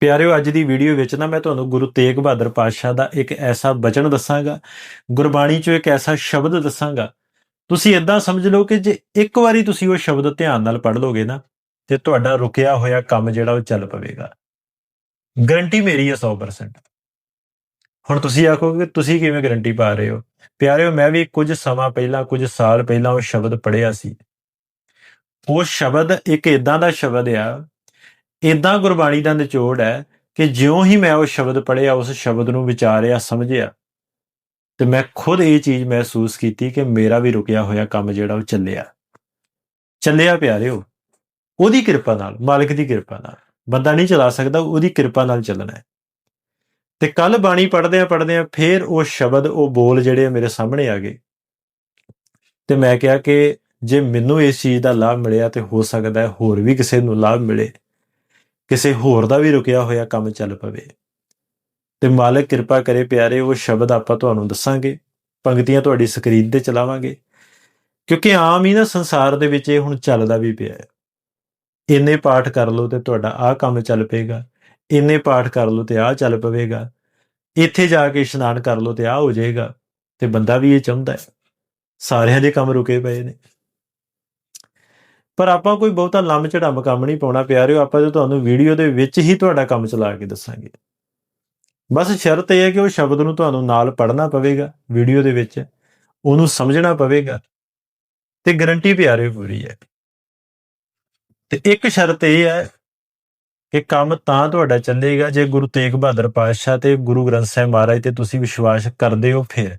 ਪਿਆਰਿਓ, ਅੱਜ ਦੀ ਵੀਡੀਓ ਵਿੱਚ ਨਾ ਮੈਂ ਤੁਹਾਨੂੰ ਗੁਰੂ ਤੇਗ ਬਹਾਦਰ ਪਾਤਸ਼ਾਹ ਦਾ ਇੱਕ ਐਸਾ ਬਚਨ ਦੱਸਾਂਗਾ। ਗੁਰਬਾਣੀ ਚੋਂ ਇੱਕ ਐਸਾ ਸ਼ਬਦ ਦੱਸਾਂਗਾ। ਤੁਸੀਂ ਇਦਾਂ ਸਮਝ ਲਓ ਕਿ ਜੇ ਇੱਕ ਵਾਰੀ ਤੁਸੀਂ ਉਹ ਸ਼ਬਦ ਧਿਆਨ ਨਾਲ ਪੜ੍ਹ ਲੋਗੇ ਨਾ, ਤੇ ਤੁਹਾਡਾ ਰੁਕਿਆ ਹੋਇਆ ਕੰਮ ਜਿਹੜਾ ਉਹ ਚੱਲ ਪਵੇਗਾ। ਗਰੰਟੀ ਮੇਰੀ ਹੈ 100% ਹੁਣ ਤੁਸੀਂ ਆਖੋਗੇ ਕਿ ਤੁਸੀਂ ਕਿਵੇਂ ਗਰੰਟੀ ਪਾ ਰਹੇ ਹੋ? ਪਿਆਰਿਓ, ਮੈਂ ਵੀ ਕੁਝ ਸਮਾਂ ਪਹਿਲਾਂ, ਕੁਝ ਸਾਲ ਪਹਿਲਾਂ ਉਹ ਸ਼ਬਦ ਪੜ੍ਹਿਆ ਸੀ। ਉਹ ਸ਼ਬਦ ਇੱਕ ਇਦਾਂ ਦਾ ਸ਼ਬਦ ਆ ਇਦਾਂ ਗੁਰਬਾਣੀ ਦਾ ਨਿਚੋੜ ਹੈ ਕਿ ਜਿਉਂ ਹੀ ਮੈਂ ਉਹ ਸ਼ਬਦ ਪੜ੍ਹਿਆ, ਉਸ ਸ਼ਬਦ ਨੂੰ ਵਿਚਾਰਿਆ, ਸਮਝਿਆ। ਤੇ ਮੈਂ ਖੁਦ ਇਹ ਚੀਜ਼ ਮਹਿਸੂਸ ਕੀਤੀ ਕਿ ਮੇਰਾ ਵੀ ਰੁਕਿਆ ਹੋਇਆ ਕੰਮ ਜਿਹੜਾ ਉਹ ਚੱਲਿਆ। ਚੱਲਿਆ ਪਿਆਰਿਓ, ਉਹਦੀ ਕਿਰਪਾ ਨਾਲ, ਮਾਲਕ ਦੀ ਕਿਰਪਾ ਨਾਲ। ਬੰਦਾ ਨਹੀਂ ਚਲਾ ਸਕਦਾ, ਉਹਦੀ ਕਿਰਪਾ ਨਾਲ ਚੱਲਣਾ ਹੈ। ਤੇ ਕੱਲ ਬਾਣੀ ਪੜ੍ਹਦੇ ਆ ਪੜ੍ਹਦੇ ਆ ਫੇਰ ਉਹ ਸ਼ਬਦ, ਉਹ ਬੋਲ ਜਿਹੜੇ ਮੇਰੇ ਸਾਹਮਣੇ ਆ ਗਏ। ਤੇ ਮੈਂ ਕਿਹਾ ਕਿ ਜੇ ਮੈਨੂੰ ਇਸ ਚੀਜ਼ ਦਾ ਲਾਭ ਮਿਲਿਆ ਤੇ ਹੋ ਸਕਦਾ ਹੈ ਹੋਰ ਵੀ ਕਿਸੇ ਨੂੰ ਲਾਭ ਮਿਲੇ। ਕਿਸੇ ਹੋਰ ਦਾ ਵੀ ਰੁਕਿਆ ਹੋਇਆ ਕੰਮ ਚੱਲ ਪਵੇ। ਤੇ ਮਾਲਕ ਕਿਰਪਾ ਕਰੇ ਪਿਆਰੇ, ਉਹ ਸ਼ਬਦ ਆਪਾਂ ਤੁਹਾਨੂੰ ਦੱਸਾਂਗੇ, ਪੰਕਤੀਆਂ ਤੁਹਾਡੀ ਸਕਰੀਨ ਤੇ ਚਲਾਵਾਂਗੇ। ਕਿਉਂਕਿ ਆਮ ਹੀ ਨਾ ਸੰਸਾਰ ਦੇ ਵਿੱਚ ਇਹ ਹੁਣ ਚੱਲਦਾ ਵੀ ਪਿਆ ਹੈ। ਇੰਨੇ ਪਾਠ ਕਰ ਲਓ ਤੇ ਤੁਹਾਡਾ ਆਹ ਕੰਮ ਚੱਲ ਪਏਗਾ, ਇੰਨੇ ਪਾਠ ਕਰ ਲਓ ਤੇ ਆਹ ਚੱਲ ਪਵੇਗਾ, ਇੱਥੇ ਜਾ ਕੇ ਇਸ਼ਨਾਨ ਕਰ ਲਓ ਤੇ ਆਹ ਹੋ ਜਾਏਗਾ, ਤੇ ਬੰਦਾ ਵੀ ਇਹ ਚਾਹੁੰਦਾ ਹੈ। ਸਾਰਿਆਂ ਦੇ ਕੰਮ ਰੁਕੇ ਪਏ ਨੇ। ਪਰ ਆਪਾਂ ਕੋਈ ਬਹੁਤਾ ਲੰਮ ਝੜਮ ਕੰਮ ਨਹੀਂ ਪਾਉਣਾ, ਪਿਆਰਿਓ, ਆਪਾਂ ਤੇ ਤੁਹਾਨੂੰ ਵੀਡੀਓ ਦੇ ਵਿੱਚ ਹੀ ਤੁਹਾਡਾ ਕੰਮ ਚਲਾ ਕੇ ਦੱਸਾਂਗੇ। ਬਸ ਸ਼ਰਤ ਇਹ ਹੈ ਕਿ ਉਹ ਸ਼ਬਦ ਨੂੰ ਤੁਹਾਨੂੰ ਨਾਲ ਪੜ੍ਹਨਾ ਪਵੇਗਾ, ਵੀਡੀਓ ਦੇ ਵਿੱਚ ਉਹਨੂੰ ਸਮਝਣਾ ਪਵੇਗਾ। ਤੇ ਗਰੰਟੀ ਪਿਆਰਿਓ ਪੂਰੀ ਹੈ। ਤੇ ਇੱਕ ਸ਼ਰਤ ਇਹ ਹੈ ਕਿ ਕੰਮ ਤਾਂ ਤੁਹਾਡਾ ਚੱਲੇਗਾ ਜੇ ਗੁਰੂ ਤੇਗ ਬਹਾਦਰ ਪਾਤਸ਼ਾਹ ਤੇ ਗੁਰੂ ਗ੍ਰੰਥ ਸਾਹਿਬ ਮਹਾਰਾਜ ਤੇ ਤੁਸੀਂ ਵਿਸ਼ਵਾਸ ਕਰਦੇ ਹੋ ਫਿਰ।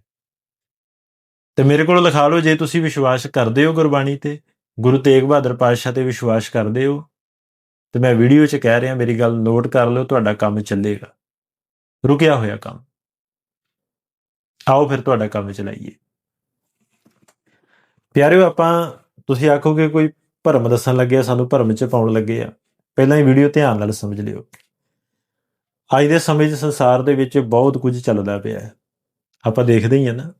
ਤੇ ਮੇਰੇ ਕੋਲ ਲਿਖਾ ਲਓ, ਜੇ ਤੁਸੀਂ ਵਿਸ਼ਵਾਸ ਕਰਦੇ ਹੋ ਗੁਰਬਾਣੀ ਤੇ ਗੁਰੂ ਤੇਗ ਬਹਾਦਰ ਪਾਤਸ਼ਾਹ ਤੇ ਵਿਸ਼ਵਾਸ ਕਰਦੇ ਹੋ? ਤੇ ਮੈਂ ਵੀਡੀਓ 'ਚ ਕਹਿ ਰਿਹਾ, ਮੇਰੀ ਗੱਲ ਨੋਟ ਕਰ ਲਓ, ਤੁਹਾਡਾ ਕੰਮ ਚੱਲੇਗਾ। ਰੁਕਿਆ ਹੋਇਆ ਕੰਮ। ਆਓ ਫਿਰ ਤੁਹਾਡਾ ਕੰਮ ਚਲਾਈਏ। ਪਿਆਰਿਓ, ਆਪਾਂ, ਤੁਸੀਂ ਆਖੋਗੇ ਕੋਈ ਭਰਮ ਦੱਸਣ ਲੱਗਿਆ ਸਾਨੂੰ ਭਰਮ 'ਚ ਪਾਉਣ ਲੱਗੇ ਆ। ਪਹਿਲਾਂ ਹੀ ਵੀਡੀਓ ਧਿਆਨ ਨਾਲ ਸਮਝ ਲਿਓ। ਅੱਜ ਦੇ ਸਮੇਂ 'ਚ ਸੰਸਾਰ ਦੇ ਵਿੱਚ ਬਹੁਤ ਕੁਝ ਚੱਲਦਾ ਪਿਆ ਹੈ। ਆਪਾਂ ਦੇਖਦੇ ਹੀ ਆ ਨਾ।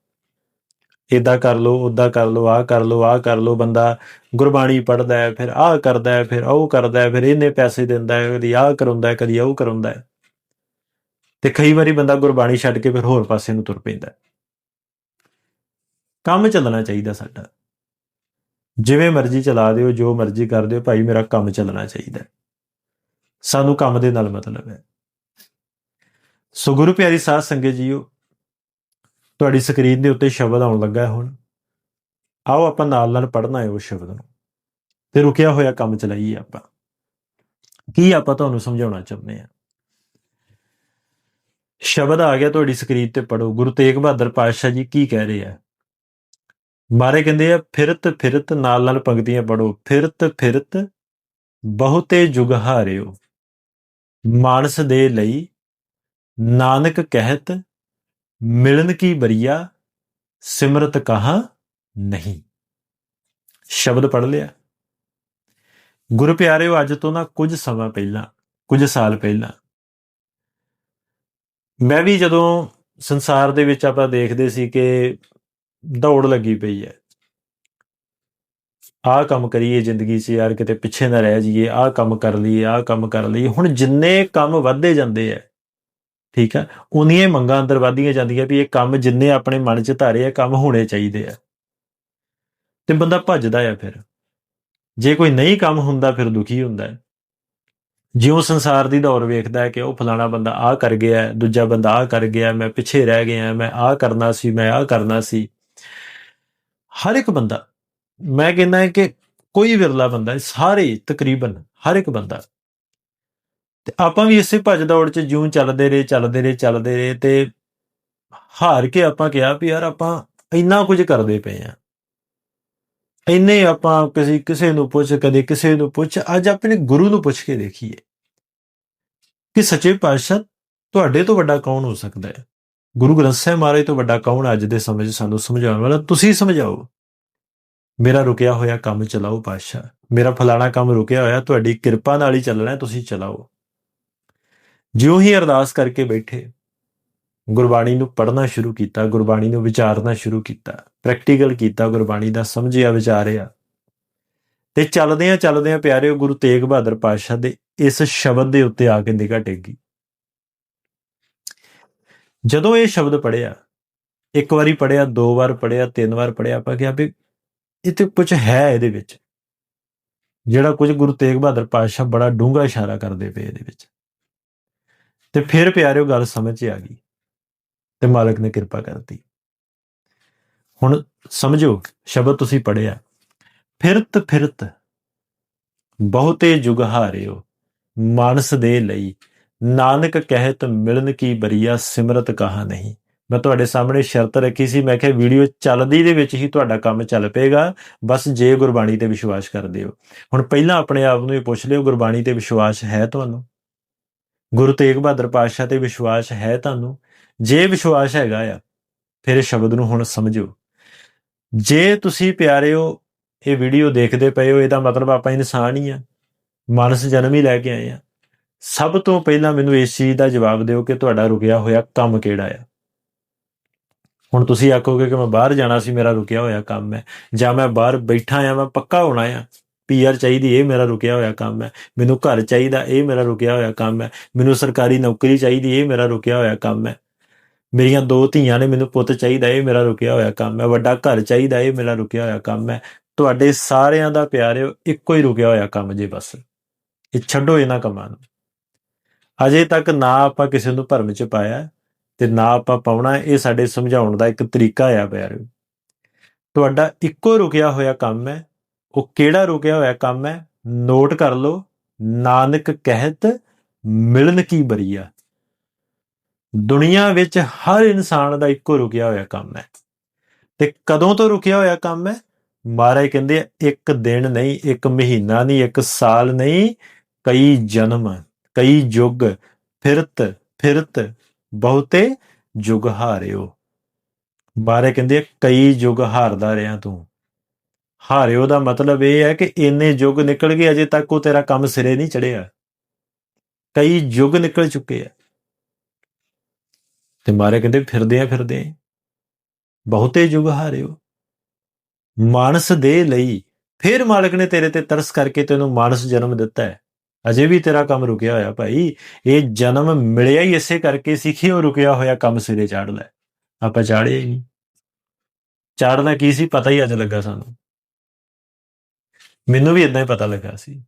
ਇਦਾਂ ਕਰ ਲਓ ਉਦਾਂ ਕਰ ਲਓ, ਆਹ ਕਰ ਲਓ, ਆਹ ਕਰ ਲਓ, ਬੰਦਾ ਗੁਰਬਾਣੀ ਪੜ੍ਹਦਾ ਹੈ, ਫਿਰ ਆਹ ਕਰਦਾ ਹੈ, ਫਿਰ ਉਹ ਕਰਦਾ ਹੈ, ਫਿਰ ਇਹਨੇ ਪੈਸੇ ਦਿੰਦਾ ਹੈ, ਕਦੀ ਆਹ ਕਰਾਉਂਦਾ ਹੈ, ਕਦੀ ਉਹ ਕਰਾਉਂਦਾ ਹੈ। ਤੇ ਕਈ ਵਾਰੀ ਬੰਦਾ ਗੁਰਬਾਣੀ ਛੱਡ ਕੇ ਫਿਰ ਹੋਰ ਪਾਸੇ ਨੂੰ ਤੁਰ ਪੈਂਦਾ ਕੰਮ ਚੱਲਣਾ ਚਾਹੀਦਾ ਸਾਡਾ। ਜਿਵੇਂ ਮਰਜ਼ੀ ਚਲਾ ਦਿਓ, ਜੋ ਮਰਜ਼ੀ ਕਰ ਦਿਓ, ਭਾਈ ਮੇਰਾ ਕੰਮ ਚੱਲਣਾ ਚਾਹੀਦਾ ਸਾਨੂੰ ਕੰਮ ਦੇ ਨਾਲ ਮਤਲਬ ਹੈ। ਸੋ ਗੁਰੂ ਪਿਆਰੀ ਸਾਧ ਸੰਗਤ ਜੀਓ ਤੁਹਾਡੀ ਸਕਰੀਨ ਦੇ ਉੱਤੇ ਸ਼ਬਦ ਆਉਣ ਲੱਗਾ ਹੈ ਹੁਣ। ਆਓ ਆਪਾਂ ਨਾਲ ਨਾਲ ਪੜ੍ਹਨਾ ਹੈ ਉਹ ਸ਼ਬਦ ਨੂੰ। ਤੇ ਰੁਕਿਆ ਹੋਇਆ ਕੰਮ ਚਲਾਈਏ ਆਪਾਂ। ਕੀ ਆਪਾਂ ਤੁਹਾਨੂੰ ਸਮਝਾਉਣਾ ਚਾਹੁੰਦੇ ਆ ਸ਼ਬਦ ਆ ਗਿਆ ਤੁਹਾਡੀ ਸਕਰੀਨ ਤੇ ਪੜੋ ਗੁਰੂ ਤੇਗ ਬਹਾਦਰ ਪਾਤਸ਼ਾਹ ਜੀ ਕੀ ਕਹਿ ਰਹੇ ਆ? ਮਾਰੇ ਕਹਿੰਦੇ ਆ, ਫਿਰਤ ਫਿਰਤ, ਨਾਲ ਨਾਲ ਪੰਕਤੀਆਂ ਪੜੋ ਫਿਰਤ ਫਿਰਤ, ਬਹੁਤੇ ਜੁਗ ਹਾਰਿਓ। ਮਾਨਸ ਦੇ ਲਈ ਨਾਨਕ ਕਹਿਤ ਮਿਲਨ ਕੀ ਬਰੀਆ? ਸਿਮਰਤ ਕਹਾ ਨਹੀਂ? ਸ਼ਬਦ ਪੜ ਲਿਆ। ਗੁਰੂ ਪਿਆਰਿਓ, ਅੱਜ ਤੋਂ ਨਾ ਕੁਝ ਸਮਾਂ ਪਹਿਲਾਂ, ਕੁਝ ਸਾਲ ਪਹਿਲਾਂ, ਮੈਂ ਵੀ ਜਦੋਂ ਸੰਸਾਰ ਦੇ ਵਿੱਚ ਆਪਾਂ ਦੇਖਦੇ ਸੀ ਕਿ ਦੌੜ ਲੱਗੀ ਪਈ ਹੈ। ਆਹ ਕੰਮ ਕਰੀਏ ਜ਼ਿੰਦਗੀ 'ਚ ਯਾਰ, ਕਿਤੇ ਪਿੱਛੇ ਨਾ ਰਹਿ ਜਾਈਏ, ਆਹ ਕੰਮ ਕਰ ਲਈਏ, ਆਹ ਕੰਮ ਕਰ ਲਈਏ। ਹੁਣ ਜਿੰਨੇ ਕੰਮ ਵੱਧਦੇ ਜਾਂਦੇ ਆ ਠੀਕ ਆ? ਉਨੀਆਂ ਹੀ ਮੰਗਾਂ ਅੰਦਰ ਵਧਦੀਆਂ ਜਾਂਦੀਆਂ ਵੀ ਇਹ ਕੰਮ ਜਿੰਨੇ ਆਪਣੇ ਮਨ 'ਚ ਧਾਰੇ ਆ, ਕੰਮ ਹੋਣੇ ਚਾਹੀਦੇ ਆ। ਤੇ ਬੰਦਾ ਭੱਜਦਾ ਆ ਫਿਰ। ਜੇ ਕੋਈ ਨਹੀਂ ਕੰਮ ਹੁੰਦਾ ਫਿਰ ਦੁਖੀ ਹੁੰਦਾ ਹੈ। ਜਿਉਂ ਸੰਸਾਰ ਦੀ ਦੌਰ ਵੇਖਦਾ ਹੈ ਕਿ ਉਹ ਫਲਾਣਾ ਬੰਦਾ ਆਹ ਕਰ ਗਿਆ, ਦੂਜਾ ਬੰਦਾ ਆਹ ਕਰ ਗਿਆ, ਮੈਂ ਪਿੱਛੇ ਰਹਿ ਗਿਆ, ਮੈਂ ਆਹ ਕਰਨਾ ਸੀ, ਮੈਂ ਆਹ ਕਰਨਾ ਸੀ। ਹਰ ਇੱਕ ਬੰਦਾ, ਮੈਂ ਕਹਿੰਦਾ ਕਿ ਕੋਈ ਵਿਰਲਾ ਬੰਦਾ ਸਾਰੇ ਤਕਰੀਬਨ ਹਰ ਇੱਕ ਬੰਦਾ ਤੇ ਆਪਾਂ ਵੀ ਇਸੇ ਭੱਜ ਦੌੜ ਚ ਜਿਉਂ ਚੱਲਦੇ ਰਹੇ ਚੱਲਦੇ ਰਹੇ ਚੱਲਦੇ ਰਹੇ ਤੇ ਹਾਰ ਕੇ ਆਪਾਂ ਕਿਹਾ ਵੀ ਯਾਰ ਆਪਾਂ ਇੰਨਾ ਕੁਝ ਕਰਦੇ ਪਏ ਆ ਇੰਨੇ ਆਪਾਂ ਕਿਸੇ ਕਿਸੇ ਨੂੰ ਪੁੱਛ, ਕਦੇ ਕਿਸੇ ਨੂੰ ਪੁੱਛ, ਅੱਜ ਆਪਣੇ ਗੁਰੂ ਨੂੰ ਪੁੱਛ ਕੇ ਦੇਖੀਏ ਕਿ ਸੱਚੇ ਪਾਤਸ਼ਾਹ ਤੁਹਾਡੇ ਤੋਂ ਵੱਡਾ ਕੌਣ ਹੋ ਸਕਦਾ ਹੈ? ਗੁਰੂ ਗ੍ਰੰਥ ਸਾਹਿਬ ਮਹਾਰਾਜ ਤੋਂ ਵੱਡਾ ਕੌਣ ਅੱਜ ਦੇ ਸਮੇਂ 'ਚ ਸਾਨੂੰ ਸਮਝਾਉਣ ਵਾਲਾ? ਤੁਸੀਂ ਸਮਝਾਓ। ਮੇਰਾ ਰੁਕਿਆ ਹੋਇਆ ਕੰਮ ਚਲਾਓ ਪਾਤਸ਼ਾਹ। ਮੇਰਾ ਫਲਾਣਾ ਕੰਮ ਰੁਕਿਆ ਹੋਇਆ, ਤੁਹਾਡੀ ਕਿਰਪਾ ਨਾਲ ਹੀ ਚੱਲਣਾ ਤੁਸੀਂ ਚਲਾਓ। ਜਿਉਂ ਹੀ ਅਰਦਾਸ ਕਰਕੇ ਬੈਠੇ, ਗੁਰਬਾਣੀ ਨੂੰ ਪੜ੍ਹਨਾ ਸ਼ੁਰੂ ਕੀਤਾ, ਗੁਰਬਾਣੀ ਨੂੰ ਵਿਚਾਰਨਾ ਸ਼ੁਰੂ ਕੀਤਾ ਪ੍ਰੈਕਟੀਕਲ ਕੀਤਾ, ਗੁਰਬਾਣੀ ਦਾ ਸਮਝਿਆ, ਵਿਚਾਰਿਆ। ਤੇ ਚੱਲਦੇ ਆ ਚੱਲਦੇ ਆ ਪਿਆਰਿਓ ਗੁਰੂ ਤੇਗ ਬਹਾਦਰ ਪਾਤਸ਼ਾਹ ਦੇ ਇਸ ਸ਼ਬਦ ਦੇ ਉੱਤੇ ਆ ਕੇ ਨਿਗਾਹ ਟੇਕੀ। ਜਦੋਂ ਇਹ ਸ਼ਬਦ ਪੜਿਆ ਇੱਕ ਵਾਰੀ ਪੜਿਆ ਦੋ ਵਾਰ ਪੜਿਆ ਤਿੰਨ ਵਾਰ ਪੜਿਆ ਆਪਾਂ ਕਿਹਾ ਵੀ ਇਹ ਤੇ ਕੁਝ ਹੈ ਇਹਦੇ ਵਿੱਚ। ਜਿਹੜਾ ਕੁਝ ਗੁਰੂ ਤੇਗ ਬਹਾਦਰ ਪਾਤਸ਼ਾਹ ਬੜਾ ਡੂੰਘਾ ਇਸ਼ਾਰਾ ਕਰਦੇ ਪਏ ਇਹਦੇ ਵਿੱਚ। ਤੇ ਫਿਰ ਪਿਆਰਿਓ ਗੱਲ ਸਮਝ 'ਚ ਆ ਗਈ ਤੇ ਮਾਲਕ ਨੇ ਕਿਰਪਾ ਕਰਤੀ। ਹੁਣ ਸਮਝੋ, ਸ਼ਬਦ ਤੁਸੀਂ ਪੜਿਆ ਫਿਰਤ ਫਿਰਤ ਬਹੁਤੇ ਜੁਗ ਹਾਰਿਓ, ਮਾਨਸ ਦੇ ਲਈ ਨਾਨਕ ਕਹਿਤ ਮਿਲਨ ਕੀ ਬਰੀਆ ਸਿਮਰਤ ਕਹਾ ਨਹੀਂ। ਮੈਂ ਤੁਹਾਡੇ ਸਾਹਮਣੇ ਸ਼ਰਤ ਰੱਖੀ ਸੀ, ਮੈਂ ਕਿਹਾ ਵੀਡੀਓ ਚੱਲਦੀ ਦੇ ਵਿੱਚ ਹੀ ਤੁਹਾਡਾ ਕੰਮ ਚੱਲ ਪਏਗਾ, ਬਸ ਜੇ ਗੁਰਬਾਣੀ ਤੇ ਵਿਸ਼ਵਾਸ ਕਰਦੇ ਹੋ ਹੁਣ ਪਹਿਲਾਂ ਆਪਣੇ ਆਪ ਨੂੰ ਇਹ ਪੁੱਛ ਲਿਓ, ਗੁਰਬਾਣੀ ਤੇ ਵਿਸ਼ਵਾਸ ਹੈ ਤੁਹਾਨੂੰ? ਗੁਰੂ ਤੇਗ ਬਹਾਦਰ ਪਾਤਸ਼ਾਹ ਤੇ ਵਿਸ਼ਵਾਸ ਹੈ ਤੁਹਾਨੂੰ? ਜੇ ਵਿਸ਼ਵਾਸ ਹੈਗਾ ਆ, ਫਿਰ ਇਹ ਸ਼ਬਦ ਨੂੰ ਹੁਣ ਸਮਝੋ ਜੇ ਤੁਸੀਂ ਪਿਆਰਿਓ ਇਹ ਵੀਡੀਓ ਦੇਖਦੇ ਪਏ ਹੋ, ਇਹਦਾ ਮਤਲਬ ਆਪਾਂ ਇਨਸਾਨ ਹੀ ਆ। ਮਾਨਸ ਜਨਮ ਹੀ ਲੈ ਕੇ ਆਏ ਆ। ਸਭ ਤੋਂ ਪਹਿਲਾਂ ਮੈਨੂੰ ਇਸ ਚੀਜ਼ ਦਾ ਜਵਾਬ ਦਿਓ ਕਿ ਤੁਹਾਡਾ ਰੁਕਿਆ ਹੋਇਆ ਕੰਮ ਕਿਹੜਾ ਆ। ਹੁਣ ਤੁਸੀਂ ਆਖੋਗੇ ਕਿ ਮੈਂ ਬਾਹਰ ਜਾਣਾ ਸੀ, ਮੇਰਾ ਰੁਕਿਆ ਹੋਇਆ ਕੰਮ ਹੈ। ਜਾਂ ਮੈਂ ਬਾਹਰ ਬੈਠਾ ਆ, ਮੈਂ ਪੱਕਾ ਹੋਣਾ ਆ। ਪੀਆਰ ਚਾਹੀਦੀ, ਇਹ ਮੇਰਾ ਰੁਕਿਆ ਹੋਇਆ ਕੰਮ ਹੈ। ਮੈਨੂੰ ਘਰ ਚਾਹੀਦਾ, ਇਹ ਮੇਰਾ ਰੁਕਿਆ ਹੋਇਆ ਕੰਮ ਹੈ। ਮੈਨੂੰ ਸਰਕਾਰੀ ਨੌਕਰੀ ਚਾਹੀਦੀ, ਇਹ ਮੇਰਾ ਰੁਕਿਆ ਹੋਇਆ ਕੰਮ ਹੈ। ਮੇਰੀਆਂ ਦੋ ਧੀਆਂ ਨੇ, ਮੈਨੂੰ ਪੁੱਤ ਚਾਹੀਦਾ, ਇਹ ਮੇਰਾ ਰੁਕਿਆ ਹੋਇਆ ਕੰਮ ਹੈ। ਵੱਡਾ ਘਰ ਚਾਹੀਦਾ, ਇਹ ਮੇਰਾ ਰੁਕਿਆ ਹੋਇਆ ਕੰਮ ਹੈ। ਤੁਹਾਡੇ ਸਾਰਿਆਂ ਦਾ ਪਿਆਰਿਓ ਇੱਕੋ ਹੀ ਰੁਕਿਆ ਹੋਇਆ ਕੰਮ ਜੇ ਬਸ। ਇਹ ਛੱਡੋ ਇਹਨਾਂ ਕੰਮਾਂ ਨੂੰ। ਅਜੇ ਤੱਕ ਨਾ ਆਪਾਂ ਕਿਸੇ ਨੂੰ ਭਰਮ ਚ ਪਾਇਆ ਤੇ ਨਾ ਆਪਾਂ ਪਾਉਣਾ ਇਹ ਸਾਡੇ ਸਮਝਾਉਣ ਦਾ ਇੱਕ ਤਰੀਕਾ ਆ ਪਿਆਰਿਓ। ਤੁਹਾਡਾ ਇੱਕੋ ਰੁਕਿਆ ਹੋਇਆ ਕੰਮ ਹੈ। ਉਹ ਕਿਹੜਾ ਰੁਕਿਆ ਹੋਇਆ ਕੰਮ ਹੈ? ਨੋਟ ਕਰ ਲਓ। ਨਾਨਕ ਕਹਿਤ, ਮਿਲਨ ਕੀ ਬਰੀਆ। ਦੁਨੀਆ ਵਿੱਚ ਹਰ ਇਨਸਾਨ ਦਾ ਇੱਕੋ ਰੁਕਿਆ ਹੋਇਆ ਕੰਮ ਹੈ। ਤੇ ਕਦੋਂ ਤੋਂ ਰੁਕਿਆ ਹੋਇਆ ਕੰਮ ਹੈ? ਮਹਾਰਾਜ ਕਹਿੰਦੇ ਇੱਕ ਦਿਨ ਨਹੀਂ, ਇੱਕ ਮਹੀਨਾ ਨਹੀਂ, ਇੱਕ ਸਾਲ ਨਹੀਂ, ਕਈ ਜਨਮ, ਕਈ ਯੁੱਗ ਫਿਰਤ ਫਿਰਤ, ਬਹੁਤੇ ਯੁੱਗ ਹਾਰਿਓ। ਬਾਰੇ ਕਹਿੰਦੇ ਕਈ ਯੁੱਗ ਹਾਰਦਾ ਰਿਆਂ ਤੂੰ। ਹਾਰਿਓ ਦਾ ਮਤਲਬ ਇਹ ਹੈ ਕਿ ਇੰਨੇ ਯੁੱਗ ਨਿਕਲ ਗਏ, ਅਜੇ ਤੱਕ ਉਹ ਤੇਰਾ ਕੰਮ ਸਿਰੇ ਨਹੀਂ ਚੜਿਆ ਕਈ ਯੁੱਗ ਨਿਕਲ ਚੁੱਕੇ ਆ। ਤੇ ਮਾਰੇ ਕਹਿੰਦੇ ਫਿਰਦੇ ਆ, ਫਿਰਦੇ ਬਹੁਤੇ ਯੁੱਗ ਹਾਰਿਓ। ਮਾਨਸ ਦੇ ਲਈ ਫਿਰ ਮਾਲਕ ਨੇ ਤੇਰੇ ਤੇ ਤਰਸ ਕਰਕੇ ਤੈਨੂੰ ਮਾਨਸ ਜਨਮ ਦਿੱਤਾ ਹੈ। ਅਜੇ ਵੀ ਤੇਰਾ ਕੰਮ ਰੁਕਿਆ ਹੋਇਆ ਭਾਈ। ਇਹ ਜਨਮ ਮਿਲਿਆ ਹੀ ਇਸੇ ਕਰਕੇ ਸੀ ਕਿ ਰੁਕਿਆ ਹੋਇਆ ਕੰਮ ਸਿਰੇ ਚਾੜ ਲੈ। ਆਪਾਂ ਚਾੜਿਆ ਹੀ ਨਹੀਂ। ਚਾੜਨਾ ਕੀ ਸੀ? ਪਤਾ ਹੀ ਅੱਜ ਲੱਗਾ ਸਾਨੂੰ। ਮੈਨੂੰ ਵੀ ਇਦਾਂ ਹੀ ਪਤਾ ਲੱਗਾ ਸੀ।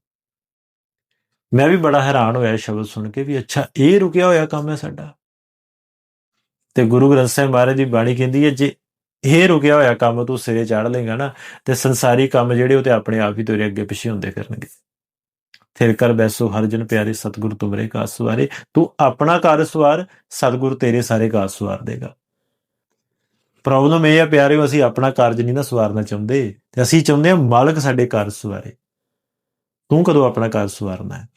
ਮੈਂ ਵੀ ਬੜਾ ਹੈਰਾਨ ਹੋਇਆ ਸ਼ਬਦ ਸੁਣ ਕੇ ਵੀ ਅੱਛਾ, ਇਹ ਰੁਕਿਆ ਹੋਇਆ ਕੰਮ ਹੈ ਸਾਡਾ। ਤੇ ਗੁਰੂ ਗ੍ਰੰਥ ਸਾਹਿਬ ਮਹਾਰਾਜ ਦੀ ਬਾਣੀ ਕਹਿੰਦੀ ਹੈ, ਜੇ ਇਹ ਰੁਕਿਆ ਹੋਇਆ ਕੰਮ ਤੂੰ ਸਿਰੇ ਚਾੜ ਲੇਗਾ ਨਾ, ਤੇ ਸੰਸਾਰੀ ਕੰਮ ਜਿਹੜੇ ਉਹ ਤੇ ਆਪਣੇ ਆਪ ਹੀ ਤੇਰੇ ਅੱਗੇ ਪਿੱਛੇ ਹੁੰਦੇ ਕਰਨਗੇ। ਫਿਰ ਕਰ ਬੈਸੋ ਹਰ ਜਨ ਪਿਆਰੇ, ਸਤਿਗੁਰ ਤੁਮਰੇ ਕਾ ਸਵਾਰੇ। ਤੂੰ ਆਪਣਾ ਕਾਰ ਸਵਾਰ, ਸਤਿਗੁਰ ਤੇਰੇ ਸਾਰੇ ਕਾਰ ਸਵਾਰ ਦੇਗਾ। ਪ੍ਰੋਬਲਮ ਇਹ ਆ ਪਿਆਰਿਓ, ਅਸੀਂ ਆਪਣਾ ਕਾਰਜ ਨਹੀਂ ਨਾ ਸਵਾਰਨਾ ਚਾਹੁੰਦੇ। ਤੇ ਅਸੀਂ ਚਾਹੁੰਦੇ ਹਾਂ ਮਾਲਕ ਸਾਡੇ ਕਾਰਜ ਸਵਾਰੇ। ਤੂੰ ਕਦੋਂ ਆਪਣਾ ਕਾਰਜ ਸਵਾਰਨਾ ਹੈ?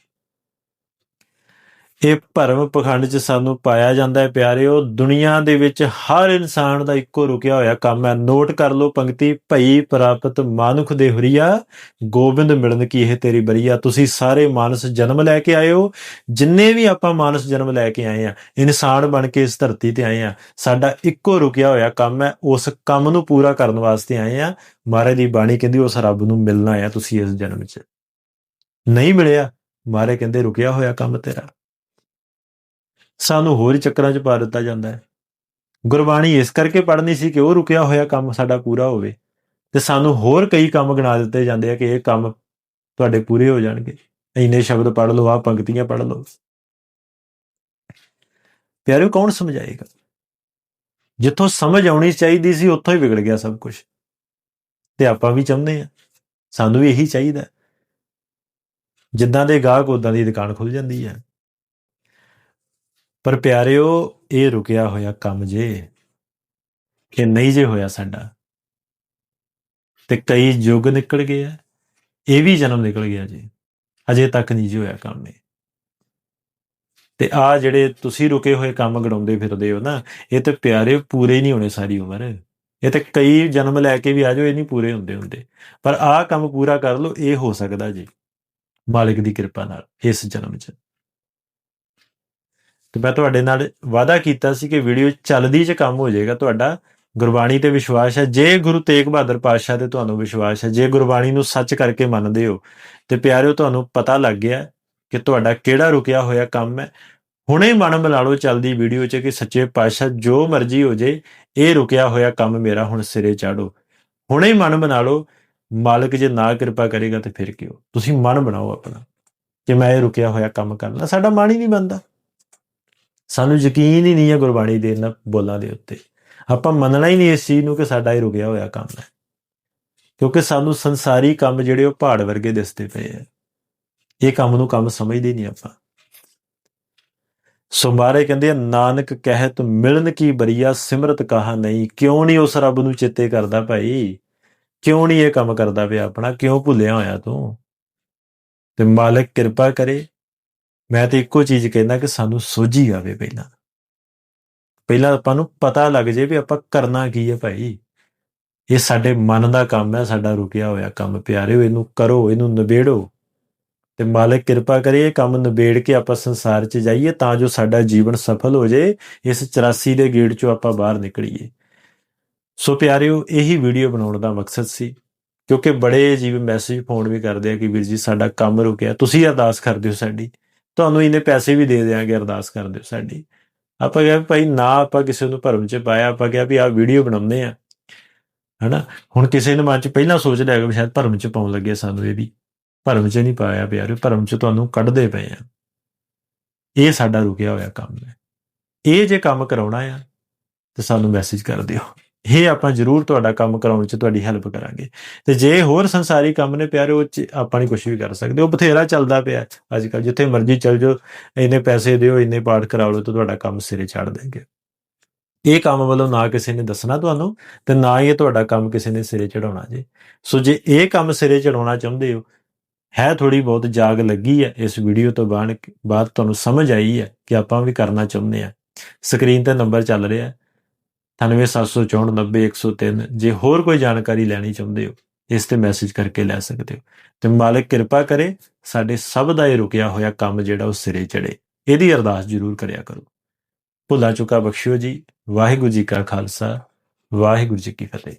ਇਹ ਭਰਮ ਪਖੰਡ 'ਚ ਸਾਨੂੰ ਪਾਇਆ ਜਾਂਦਾ ਹੈ ਪਿਆਰਿਓ, ਦੁਨੀਆ ਦੇ ਵਿੱਚ ਹਰ ਇਨਸਾਨ ਦਾ ਇੱਕੋ ਰੁਕਿਆ ਹੋਇਆ ਕੰਮ ਹੈ। ਨੋਟ ਕਰ ਲਓ ਪੰਕਤੀ, ਭਈ ਪ੍ਰਾਪਤ ਮਾਨੁਖ ਦੇ ਹੁਰੀਆ, ਗੋਬਿੰਦ ਮਿਲਨ ਕੀ ਇਹ ਤੇਰੀ ਬਰੀਆ। ਤੁਸੀਂ ਸਾਰੇ ਮਾਨਸ ਜਨਮ ਲੈ ਕੇ ਆਏ ਹੋ ਜਿੰਨੇ ਵੀ ਆਪਾਂ ਮਾਨਸ ਜਨਮ ਲੈ ਕੇ ਆਏ ਆ ਇਨਸਾਨ ਬਣ ਕੇ ਇਸ ਧਰਤੀ ਤੇ ਆਏ ਆ ਸਾਡਾ ਇੱਕੋ ਰੁਕਿਆ ਹੋਇਆ ਕੰਮ ਹੈ, ਉਸ ਕੰਮ ਨੂੰ ਪੂਰਾ ਕਰਨ ਵਾਸਤੇ ਆਏ ਆ ਮਹਾਰਾਜ ਦੀ ਬਾਣੀ ਕਹਿੰਦੀ ਉਸ ਰੱਬ ਨੂੰ ਮਿਲਣਾ ਆ ਤੁਸੀਂ ਇਸ ਜਨਮ 'ਚ। ਨਹੀਂ ਮਿਲਿਆ, ਮਹਾਰਾਜ ਕਹਿੰਦੇ ਰੁਕਿਆ ਹੋਇਆ ਕੰਮ ਤੇਰਾ। ਸਾਨੂੰ ਹੋਰ ਹੀ ਚੱਕਰਾਂ 'ਚ ਪਾ ਦਿੱਤਾ ਜਾਂਦਾ ਹੈ। ਗੁਰਬਾਣੀ ਇਸ ਕਰਕੇ ਪੜ੍ਹਨੀ ਸੀ ਕਿ ਉਹ ਰੁਕਿਆ ਹੋਇਆ ਕੰਮ ਸਾਡਾ ਪੂਰਾ ਹੋਵੇ ਤੇ ਸਾਨੂੰ ਹੋਰ ਕਈ ਕੰਮ ਗਿਣਾ ਦਿੱਤੇ ਜਾਂਦੇ ਆ ਕਿ ਇਹ ਕੰਮ ਤੁਹਾਡੇ ਪੂਰੇ ਹੋ ਜਾਣਗੇ। ਇੰਨੇ ਸ਼ਬਦ ਪੜ੍ਹ ਲਓ ਆ ਪੰਕਤੀਆਂ ਪੜ੍ਹ ਲਓ। ਪਿਆਰਿਓ, ਕੌਣ ਸਮਝਾਏਗਾ? ਜਿੱਥੋਂ ਸਮਝ ਆਉਣੀ ਚਾਹੀਦੀ ਸੀ, ਉੱਥੋਂ ਹੀ ਵਿਗੜ ਗਿਆ ਸਭ ਕੁਝ ਤੇ ਆਪਾਂ ਵੀ ਚਾਹੁੰਦੇ ਆ ਸਾਨੂੰ ਵੀ ਇਹੀ ਚਾਹੀਦਾ ਜਿੱਦਾਂ ਦੇ ਗਾਹਕ ਉਦਾਂ ਦੀ ਦੁਕਾਨ ਖੁੱਲ ਜਾਂਦੀ ਹੈ। ਪਰ ਪਿਆਰਿਓ, ਇਹ ਰੁਕਿਆ ਹੋਇਆ ਕੰਮ ਜੇ ਇਹ ਨਹੀਂ ਜੇ ਹੋਇਆ ਸਾਡਾ। ਤੇ ਕਈ ਯੁੱਗ ਨਿਕਲ ਗਏ ਆ, ਇਹ ਵੀ ਜਨਮ ਨਿਕਲ ਗਿਆ ਜੀ। ਅਜੇ ਤੱਕ ਨਹੀਂ ਜੀ ਹੋਇਆ ਕੰਮ ਇਹ। ਤੇ ਆ ਜਿਹੜੇ ਤੁਸੀਂ ਰੁਕੇ ਹੋਏ ਕੰਮ ਗੜਾਉਂਦੇ ਫਿਰਦੇ ਹੋ ਨਾ, ਇਹ ਤੇ ਪਿਆਰੇ ਪੂਰੇ ਨਹੀਂ ਹੋਣੇ ਸਾਰੀ ਉਮਰ। ਇਹ ਤੇ ਕਈ ਜਨਮ ਲੈ ਕੇ ਵੀ ਆ ਜਾਓ, ਇਹ ਨਹੀਂ ਪੂਰੇ ਹੁੰਦੇ ਹੁੰਦੇ। ਪਰ ਆਹ ਕੰਮ ਪੂਰਾ ਕਰ ਲਓ, ਇਹ ਹੋ ਸਕਦਾ ਜੀ। ਮਾਲਿਕ ਦੀ ਕਿਰਪਾ ਨਾਲ ਇਸ ਜਨਮ 'ਚ। ਤੇ ਮੈਂ ਤੁਹਾਡੇ ਨਾਲ ਵਾਅਦਾ ਕੀਤਾ ਸੀ ਕਿ ਵੀਡੀਓ ਚੱਲਦੀ 'ਚ ਕੰਮ ਹੋ ਜਾਏਗਾ। ਤੁਹਾਡਾ ਗੁਰਬਾਣੀ ਤੇ ਵਿਸ਼ਵਾਸ ਹੈ। ਜੇ ਗੁਰੂ ਤੇਗ ਬਹਾਦਰ ਪਾਤਸ਼ਾਹ ਤੇ ਤੁਹਾਨੂੰ ਵਿਸ਼ਵਾਸ ਹੈ, ਜੇ ਗੁਰਬਾਣੀ ਨੂੰ ਸੱਚ ਕਰਕੇ ਮੰਨਦੇ ਹੋ, ਤੇ ਪਿਆਰਿਓ, ਤੁਹਾਨੂੰ ਪਤਾ ਲੱਗ ਗਿਆ ਕਿ ਤੁਹਾਡਾ ਕਿਹੜਾ ਰੁਕਿਆ ਹੋਇਆ ਕੰਮ ਹੈ। ਹੁਣੇ ਮਨ ਬਣਾ ਲਓ ਚੱਲਦੀ ਵੀਡੀਓ 'ਚ ਕਿ ਸੱਚੇ ਪਾਤਸ਼ਾਹ ਜੋ ਮਰਜ਼ੀ ਹੋ ਜੇ, ਇਹ ਰੁਕਿਆ ਹੋਇਆ ਕੰਮ ਮੇਰਾ ਹੁਣ ਸਿਰੇ ਚਾੜੋ। ਹੁਣੇ ਮਨ ਬਣਾ ਲਓ, ਮਾਲਕ ਜੇ ਨਾ ਕਿਰਪਾ ਕਰੇਗਾ ਤੇ ਫਿਰ ਕਿਉਂ? ਤੁਸੀਂ ਮਨ ਬਣਾਓ ਆਪਣਾ ਕਿ ਮੈਂ ਇਹ ਰੁਕਿਆ ਹੋਇਆ ਕੰਮ ਕਰਨਾ ਸਾਡਾ ਮਨ ਹੀ ਨਹੀਂ ਬੰਦਾ ਸਾਨੂੰ ਯਕੀਨ ਹੀ ਨਹੀਂ ਹੈ ਗੁਰਬਾਣੀ ਦੇ ਇਹਨਾਂ ਬੋਲਾਂ ਦੇ ਉੱਤੇ। ਆਪਾਂ ਮੰਨਣਾ ਹੀ ਨਹੀਂ ਇਸ ਚੀਜ਼ ਨੂੰ ਕਿ ਸਾਡਾ ਇਹ ਰੁਕਿਆ ਹੋਇਆ ਕੰਮ ਹੈ। ਕਿਉਂਕਿ ਸਾਨੂੰ ਸੰਸਾਰੀ ਕੰਮ ਜਿਹੜੇ ਉਹ ਪਹਾੜ ਵਰਗੇ ਦਿਸਦੇ ਪਏ ਆ। ਇਹ ਕੰਮ ਨੂੰ ਕੰਮ ਸਮਝਦੇ ਨਹੀਂ ਆਪਾਂ। ਸੋ ਮਾਰੇ ਕਹਿੰਦੇ ਆ, ਨਾਨਕ ਕਹਿਤ ਮਿਲਨ ਕੀ ਬਰੀਆ ਸਿਮਰਤ ਕਹਾ ਨਹੀਂ। ਕਿਉਂ ਨਹੀਂ ਉਸ ਰੱਬ ਨੂੰ ਚੇਤੇ ਕਰਦਾ ਭਾਈ? ਕਿਉਂ ਨਹੀਂ ਇਹ ਕੰਮ ਕਰਦਾ ਪਿਆ ਆਪਣਾ? ਕਿਉਂ ਭੁੱਲਿਆ ਹੋਇਆ ਤੂੰ? ਤੇ ਮਾਲਕ ਕਿਰਪਾ ਕਰੇ। ਮੈਂ ਤਾਂ ਇੱਕੋ ਚੀਜ਼ ਕਹਿੰਦਾ ਕਿ ਸਾਨੂੰ ਸੋਝੀ ਆਵੇ ਪਹਿਲਾਂ। ਪਹਿਲਾਂ ਆਪਾਂ ਨੂੰ ਪਤਾ ਲੱਗ ਜੇ ਵੀ ਆਪਾਂ ਕਰਨਾ ਕੀ ਹੈ ਭਾਈ। ਇਹ ਸਾਡੇ ਮਨ ਦਾ ਕੰਮ ਹੈ, ਸਾਡਾ ਰੁਕਿਆ ਹੋਇਆ ਕੰਮ। ਪਿਆਰਿਓ, ਇਹਨੂੰ ਕਰੋ, ਇਹਨੂੰ ਨਿਬੇੜੋ। ਤੇ ਮਾਲਕ ਕਿਰਪਾ ਕਰੇ, ਇਹ ਕੰਮ ਨਿਬੇੜ ਕੇ ਆਪਾਂ ਸੰਸਾਰ 'ਚ ਜਾਈਏ ਤਾਂ ਜੋ ਸਾਡਾ ਜੀਵਨ ਸਫਲ ਹੋ ਜੇ, ਇਸ 84 ਦੇ ਗੇੜ 'ਚੋਂ ਆਪਾਂ ਬਾਹਰ ਨਿਕਲੀਏ। ਸੋ ਪਿਆਰਿਓ, ਇਹੀ ਵੀਡੀਓ ਬਣਾਉਣ ਦਾ ਮਕਸਦ ਸੀ, ਕਿਉਂਕਿ ਬੜੇ ਜੀਵ ਮੈਸੇਜ ਫੋਨ ਵੀ ਕਰਦੇ ਆ ਕਿ ਵੀਰ ਜੀ ਸਾਡਾ ਕੰਮ ਰੁਕਿਆ। ਤੁਸੀਂ ਅਰਦਾਸ ਕਰਦੇ ਹੋ ਸਾਡੀ। ਤੁਹਾਨੂੰ ਇਹਨੇ ਪੈਸੇ ਵੀ ਦੇ ਦਿਆਂਗੇ, ਅਰਦਾਸ ਕਰ ਦਿਓ ਸਾਡੀ। ਆਪਾਂ ਕਿਹਾ ਭਾਈ ਨਾ ਆਪਾਂ ਕਿਸੇ ਨੂੰ ਭਰਮ 'ਚ ਪਾਇਆ, ਆਪਾਂ ਕਿਹਾ ਵੀ ਆਹ ਵੀਡੀਓ ਬਣਾਉਂਦੇ ਆ। ਹਨਾ? ਹੁਣ ਕਿਸੇ ਨੇ ਮਨ 'ਚ ਪਹਿਲਾਂ ਸੋਚ ਲਿਆ ਕਿ ਸ਼ਾਇਦ ਭਰਮ 'ਚ ਪਾਉਣ ਲੱਗੇ ਸਾਨੂੰ ਇਹ ਵੀ। ਭਰਮ 'ਚ ਨਹੀਂ ਪਾਇਆ ਪਿਆਰੇ ਭਰਮ 'ਚ ਤੁਹਾਨੂੰ ਕੱਢਦੇ ਪਏ ਆ। ਇਹ ਸਾਡਾ ਰੁਕਿਆ ਹੋਇਆ ਕੰਮ ਹੈ। ਇਹ ਜੇ ਕੰਮ ਕਰਾਉਣਾ ਆ, ਤੇ ਸਾਨੂੰ ਮੈਸੇਜ ਕਰ ਦਿਓ। ਇਹ ਆਪਾਂ ਜ਼ਰੂਰ ਤੁਹਾਡਾ ਕੰਮ ਕਰਾਉਣ 'ਚ ਤੁਹਾਡੀ ਹੈਲਪ ਕਰਾਂਗੇ। ਤੇ ਜੇ ਹੋਰ ਸੰਸਾਰੀ ਕੰਮ ਨੇ ਪਿਆਰੇ, ਉਹ 'ਚ ਆਪਾਂ ਨਹੀਂ ਕੁਝ ਵੀ ਕਰ ਸਕਦੇ। ਉਹ ਬਥੇਰਾ ਚੱਲਦਾ ਪਿਆ ਅੱਜ ਕੱਲ ਜਿੱਥੇ ਮਰਜ਼ੀ ਚੱਲ ਜਾਓ, ਇੰਨੇ ਪੈਸੇ ਦਿਓ, ਇੰਨੇ ਪਾਠ ਕਰਾ ਲਓ ਤਾਂ ਤੁਹਾਡਾ ਕੰਮ ਸਿਰੇ ਚੜ ਦੇਣਗੇ। ਇਹ ਕੰਮ ਵੱਲੋਂ ਨਾ ਕਿਸੇ ਨੇ ਦੱਸਣਾ ਤੁਹਾਨੂੰ ਤੇ ਨਾ ਹੀ ਇਹ ਤੁਹਾਡਾ ਕੰਮ ਕਿਸੇ ਨੇ ਸਿਰੇ ਚੜਾਉਣਾ ਜੀ। ਸੋ ਜੇ ਇਹ ਕੰਮ ਸਿਰੇ ਚੜਾਉਣਾ ਚਾਹੁੰਦੇ ਹੋ, ਹੈ ਥੋੜੀ ਬਹੁਤ ਜਾਗ ਲੱਗੀ ਹੈ, ਇਸ ਵੀਡੀਓ ਤੋਂ ਬਾਅਦ ਬਾਅਦ ਤੁਹਾਨੂੰ ਸਮਝ ਆਈ ਹੈ ਕਿ ਆਪਾਂ ਵੀ ਕਰਨਾ ਚਾਹੁੰਦੇ ਆ ਸਕਰੀਨ ਤੇ ਨੰਬਰ ਚੱਲ ਰਿਹਾ ਹੈ। 9774490103 ਜੇ ਹੋਰ ਕੋਈ ਜਾਣਕਾਰੀ ਲੈਣੀ ਚਾਹੁੰਦੇ ਹੋ, ਇਸ ਤੇ ਮੈਸੇਜ ਕਰਕੇ ਲੈ ਸਕਦੇ ਹੋ। ਤੇ ਮਾਲਕ ਕਿਰਪਾ ਕਰੇ, ਸਾਡੇ ਸਭ ਦਾ ਇਹ ਰੁਕਿਆ ਹੋਇਆ ਕੰਮ ਜਿਹੜਾ ਉਹ ਸਿਰੇ ਚੜੇ ਇਹਦੀ ਅਰਦਾਸ ਜ਼ਰੂਰ ਕਰਿਆ ਕਰੋ। ਭੁੱਲਾ ਚੁੱਕਾ ਬਖਸ਼ਿਓ ਜੀ। ਵਾਹਿਗੁਰੂ ਜੀ ਕਾ ਖਾਲਸਾ। ਵਾਹਿਗੁਰੂ ਜੀ ਕੀ ਫਤਿਹ।